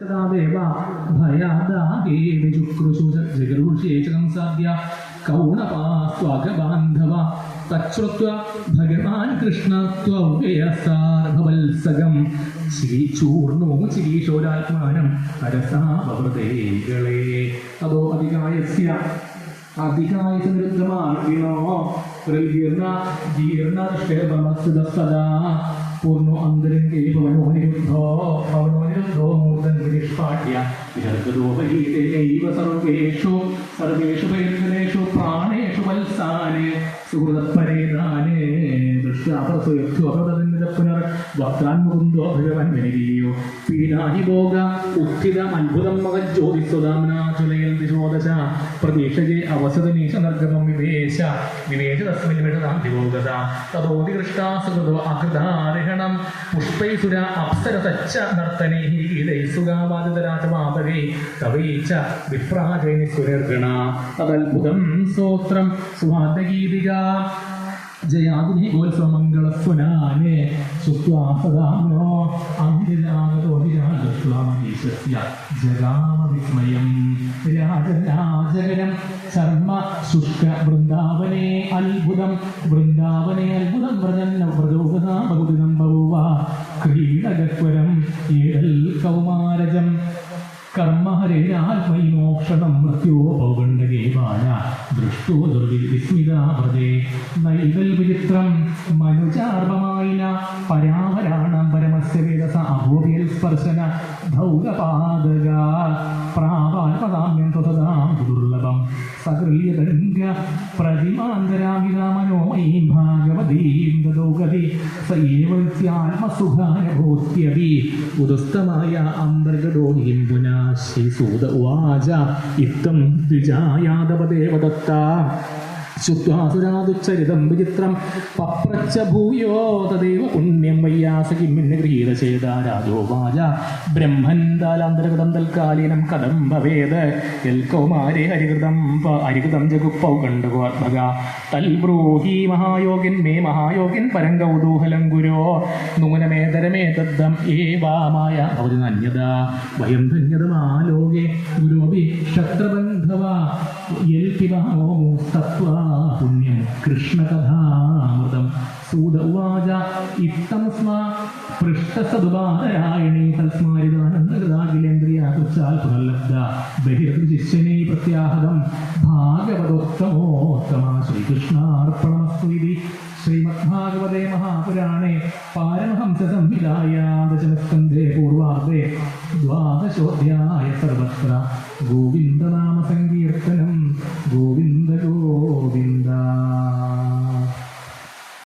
തദാവേവ ഭയാദാഹേ വിചുക്രുഷു ജഗരുഷേചകം സാധ്യ. കൗണപാസ്വാഗബാന്ധവ തശ്രുത്വ ഭഗവാൻ കൃഷ്ണത്വവ്യയസാർഭവത്സകം ശ്രീചൂർണോ ശ്രീശോരാത്മാനം അരസാവൃതേകളെ അതോ അധികായസ്യ അധികായ സമൃദ്ധമാണ് വിനോ പ്രകീർണ ജീർണ ദൃഷ്ടേ സദാ. പൂർണോ അന്തരംഗേ ഭവനോ നിരുദ്ധോ ഭവനോ നിരുദ്ധോ നിഷ്പാട്യ വിഹർഗതോപരീതേനൈവ സർവേഷു സർവേഷു ഭൈർഗണേഷു പ്രാണേഷു വത്സാനെ സുഹൃതപരേതാനെ ദൃഷ്ടാപ്രസയത്തു പുനർ വക്രാൻ മുകുന്ദോ ഭഗവൻ വിനിയോ പീഡാഹി ഭോഗ ഉത്ഥിത അത്ഭുതം മകജ്യോതിസ്വദാംനാചുലയൽ ദിശോദശ പ്രതീക്ഷയെ അവസതനീശ നിർഗമം വിവേശ വിവേശ തസ്മിൻ വിഷതാം ദിവോഗത തതോതി കൃഷ്ടാസുഹൃതോ അകൃതാരിഹണം പുഷ്പൈസുര അപ്സരതച്ച നർത്തനൈ ഗീതൈസുഗാവാദിതരാജമാതരേ തവൈച്ച വിപ്രാജൈനി സുരർഗണ തദത്ഭുതം സ്തോത്രം സ്വാദഗീതിക ജയാദിനി ഗോത്സമംഗളസ്വനാനെ ശുഷ്ക വൃന്ദാവനെ അത്ഭുതം. വൃന്ദാവനെ അത്ഭുതം വ്രജന്ന വ്രജോഗതാ ബഹുദിനം ബഹുവ ക്രീഡകസ്വരം ഏഴൽ കൗമാരജം കർമ്മഹരേനാത്മൈമോക്ഷണം മൃത്യോ ദൃഷ്ടോ ദുർവിൽ വിസ്മിതാവൃതേ നൈവൽ വിചിത്രം മനുചാർവമായിന പരാവരാണം പരമസ്യ വേദസ അഭോവിയൽ സ്പർശന ധൗരപാതക പ്രാപാൽപദാമ്യം തഥാം ദുർലഭം സകൃല്യതരംഗ പ്രതിമാന്തരാമിതാമനോമയീം ഉദസ്തമായ അന്തർഗതോഹിം പുനാ സൂത ഉവാച. ഇത്തം ദ്വിജായാദവദേവദത്ത. ശുദ്ധാസുരാതുച്ചരിതം വിചിത്രം. പപ്രച്ച ഭൂയോ തദൈവ പുണ്യം ഗൃഹീതചേത രാജോവാച ബ്രഹ്മൻ താലാന്തരകൃതം തൽക്കാലീനം കഥം ഭവേത് യൽ കൗമാരെ ഹരികൃതം ഹരികൃതം ജഗുപ്പൗ തൽബ്രൂഹി മഹായോഗിൻ മേ മഹായോഗിൻ പരം കൗതൂഹലം ഗുരോ. നൂനമേതരമേ തദ്ധം ഏവാമായ അവതി നന്യത വയം ധന്യതമാലോകെ ഗുരോപി ക്ഷത്രബന്ധവ യൽപിബാവോ തത്വാ പുണ്യം കൃഷ്ണകഥാമൃതം. സൂത ഉവാച ബഹിർശിഷ്യനീ പ്രത്യാഹതം ഭാഗവതോത്തമോത്തമ ശ്രീകൃഷ്ണാർപ്പണമസ്തു ഇതി ശ്രീമദ്ഭാഗവതേ മഹാപുരാണേ പാരമഹംസ സംഹിതായാം പൂർവാർദ്ധേ ദ്വാദശോധ്യായ സർവത്ര. ഗോവിന്ദനാമസങ്കീർത്ത ഗോവിന്ദ